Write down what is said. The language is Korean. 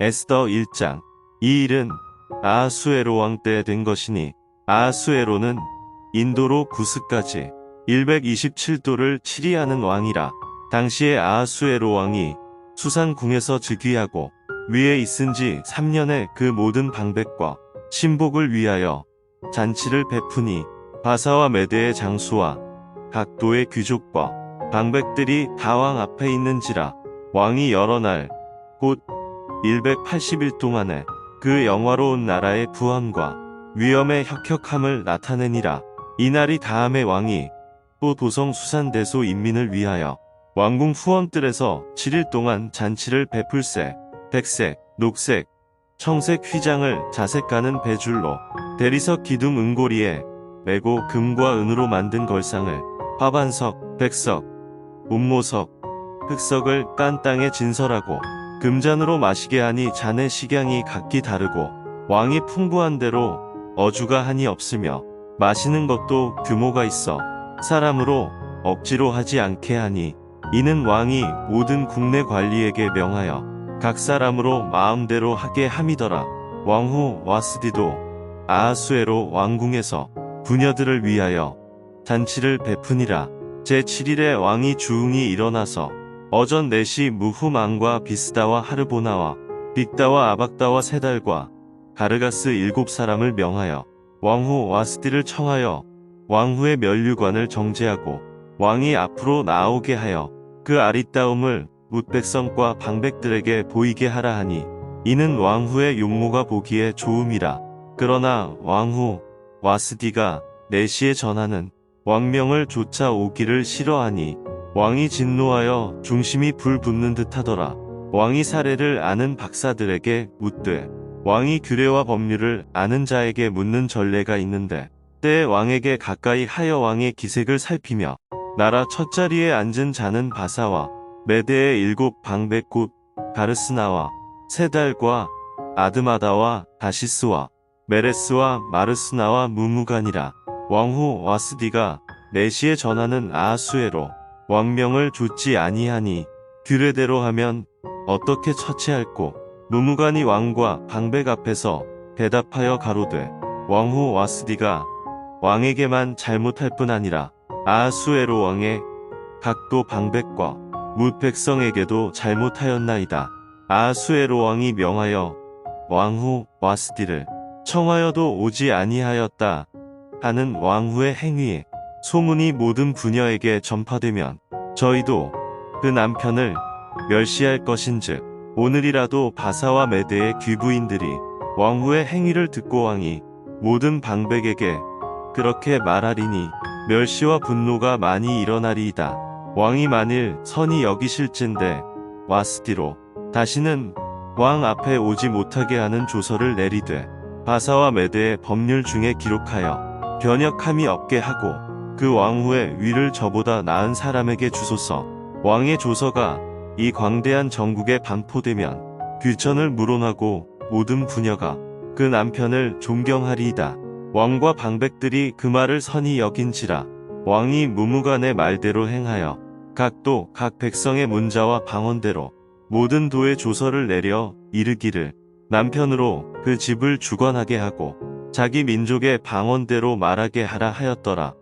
에스더 1장. 이 일은 아하수에로 왕 때 된 것이니 아하수에로는 인도로 구스까지 127도를 치리하는 왕이라. 당시에 아하수에로 왕이 수산궁에서 즉위하고 위에 있은 지 3년에 그 모든 방백과 신복을 위하여 잔치를 베푸니 바사와 메대의 장수와 각도의 귀족과 방백들이 다 왕 앞에 있는지라 왕이 여러 날곧 180일 동안에 그 영화로운 나라의 부함과 위엄의 혁혁함을 나타내니라. 이날이 다음에 왕이 또 도성 수산대소 인민을 위하여 왕궁 후원뜰에서 7일 동안 잔치를 베풀세 백색, 녹색, 청색 휘장을 자색가는 배줄로 대리석 기둥 은고리에 메고 금과 은으로 만든 걸상을 화반석, 백석, 운모석, 흑석을 깐 땅에 진설하고 금잔으로 마시게 하니 잔의 식양이 각기 다르고 왕이 풍부한 대로 어주가 한이 없으며 마시는 것도 규모가 있어 사람으로 억지로 하지 않게 하니 이는 왕이 모든 국내 관리에게 명하여 각 사람으로 마음대로 하게 함이더라. 왕후 와스디도 아하수에로 왕궁에서 부녀들을 위하여 잔치를 베푸니라. 제7일에 왕이 주웅이 일어나서 어전 넷이 무후망과 비스다와 하르보나와 빅다와 아박다와 세달과 가르가스 일곱 사람을 명하여 왕후 와스디를 청하여 왕후의 면류관을 정제하고 왕이 앞으로 나오게 하여 그 아리따움을 뭇백성과 방백들에게 보이게 하라 하니 이는 왕후의 용모가 보기에 좋음이라. 그러나 왕후 와스디가 내시에 전하는 왕명을 조차 오기를 싫어하니 왕이 진노하여 중심이 불붙는 듯하더라. 왕이 사례를 아는 박사들에게 묻되 왕이 규례와 법률을 아는 자에게 묻는 전례가 있는데 때에 왕에게 가까이 하여 왕의 기색을 살피며 나라 첫자리에 앉은 자는 바사와 메대의 일곱 방백굿 가르스나와 세달과 아드마다와 다시스와 메레스와 마르스나와 무무간이라 왕후 와스디가 내시에 전하는 아하수에로 왕명을 줬지 아니하니 규례대로 하면 어떻게 처치할꼬 무무간이 왕과 방백 앞에서 대답하여 가로되 왕후 와스디가 왕에게만 잘못할 뿐 아니라 아하수에로 왕의 각도 방백과 무백성에게도 잘못하였나이다. 아하수에로 왕이 명하여 왕후 와스디를 청하여도 오지 아니하였다 하는 왕후의 행위에 소문이 모든 부녀에게 전파되면 저희도 그 남편을 멸시할 것인즉 오늘이라도 바사와 메대의 귀부인들이 왕후의 행위를 듣고 왕이 모든 방백에게 그렇게 말하리니 멸시와 분노가 많이 일어나리이다. 왕이 만일 선이 여기실진데 와스디로 다시는 왕 앞에 오지 못하게 하는 조서를 내리되 바사와 메대의 법률 중에 기록하여 변역함이 없게 하고 그 왕후의 위를 저보다 나은 사람에게 주소서 왕의 조서가 이 광대한 전국에 반포되면 귀천을 물어나고 모든 부녀가 그 남편을 존경하리이다. 왕과 방백들이 그 말을 선히 여긴지라 왕이 무무간의 말대로 행하여 각도 각 백성의 문자와 방언대로 모든 도의 조서를 내려 이르기를 남편으로 그 집을 주관하게 하고 자기 민족의 방언대로 말하게 하라 하였더라.